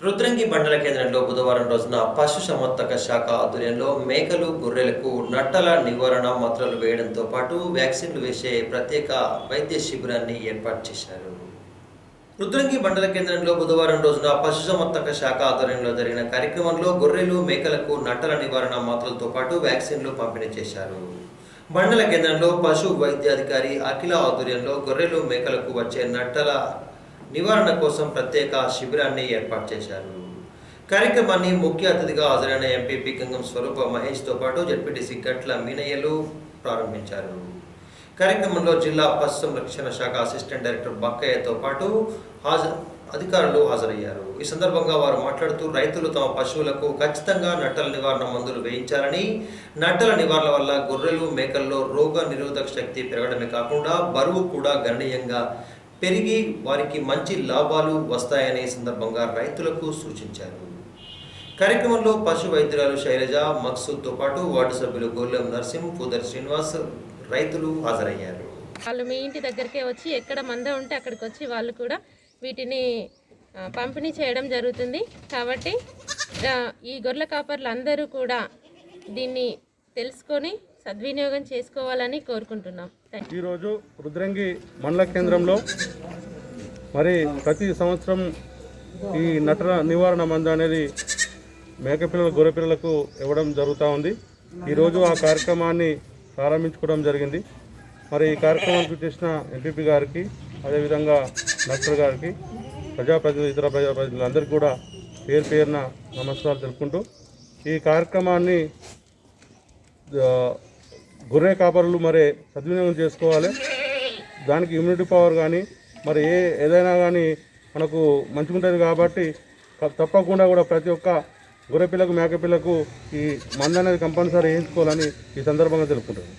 రుద్రంగి మండల కేంద్రంలో బుధవారం రోజున పశు సంవర్ధక శాఖ ఆధ్వర్యంలో మేకలు గొర్రెలకు నట్టల నివారణ మాత్రలు వేయడంతో పాటు వ్యాక్సిన్లు వేసే ప్రత్యేక వైద్య శిబిరాన్ని ఏర్పాటు చేశారు. రుద్రంగి మండల కేంద్రంలో బుధవారం రోజున పశుసంవర్ధక శాఖ ఆధ్వర్యంలో జరిగిన కార్యక్రమంలో గొర్రెలు మేకలకు నట్టల నివారణ మాత్రలతో పాటు వ్యాక్సిన్లు పంపిణీ చేశారు. మండల కేంద్రంలో పశు వైద్యాధికారి అఖిల ఆధ్వర్యంలో గొర్రెలు మేకలకు వచ్చే నట్టల నివారణ కోసం ప్రత్యేక శిబిరాన్ని ఏర్పాటు చేశారు. కార్యక్రమాన్ని ముఖ్య అతిథిగా హాజరైన ఎంపీపీ గంగం స్వరూప మహేష్తో పాటు జడ్పీటీసీ గట్ల మీనయ్యలు ప్రారంభించారు. కార్యక్రమంలో జిల్లా పశు రక్షణ శాఖ అసిస్టెంట్ డైరెక్టర్ బక్కయ్యతో పాటు హాజరు అధికారులు హాజరయ్యారు. ఈ సందర్భంగా వారు మాట్లాడుతూ రైతులు తమ పశువులకు ఖచ్చితంగా నట్టల నివారణ మందులు వేయించాలని నట్టల నివారణ వల్ల గొర్రెలు మేకల్లో రోగ నిరోధక శక్తి పెరగడమే కాకుండా బరువు కూడా గణనీయంగా పెరిగి వారికి మంచి లాభాలు వస్తాయనే సందర్భంగా రైతులకు సూచించారు. కార్యక్రమంలో పశు వైద్యురాలు శైలజ మక్సూద్తో పాటు వార్డు సభ్యులు గోల్లెం నర్సింహ్ పూదర్ శ్రీనివాస్ రైతులు హాజరయ్యారు. వాళ్ళు మీ ఇంటి దగ్గరికే వచ్చి ఎక్కడ మంద ఉంటే అక్కడికి వచ్చి వాళ్ళు కూడా వీటిని పంపిణీ చేయడం జరుగుతుంది. కాబట్టి ఈ గొర్రెల కాపర్లు అందరూ కూడా దీన్ని తెలుసుకొని సద్వినియోగం చేసుకోవాలని కోరుకుంటున్నాం. ఈరోజు రుద్రంగి మండల కేంద్రంలో మరి ప్రతి సంవత్సరం ఈ నటన నివారణ మందు అనేది మేకపిల్లల గొర్రెపిల్లలకు ఇవ్వడం జరుగుతూ ఉంది. ఈరోజు ఆ కార్యక్రమాన్ని ప్రారంభించుకోవడం జరిగింది. మరి ఈ కార్యక్రమానికి చేసిన ఎంపీపీ గారికి అదేవిధంగా డాక్టర్ గారికి ప్రజాప్రతినిధులు ఇతర ప్రజాప్రతినిధులందరికీ కూడా పేరు పేరున నమస్కారాలు తెలుపుకుంటూ ఈ కార్యక్రమాన్ని గొర్రె కాపరులు మరి సద్వినియోగం చేసుకోవాలి. దానికి ఇమ్యూనిటీ పవర్ కానీ మరి ఏ ఏదైనా కానీ మనకు మంచిగుంటుంది కాబట్టి తప్పకుండా కూడా ప్రతి ఒక్క గొర్రె పిల్లకు మేక పిల్లకు ఈ మందు అనేది కంపల్సరీ వేయించుకోవాలని ఈ సందర్భంగా తెలుపుకుంటున్నాను.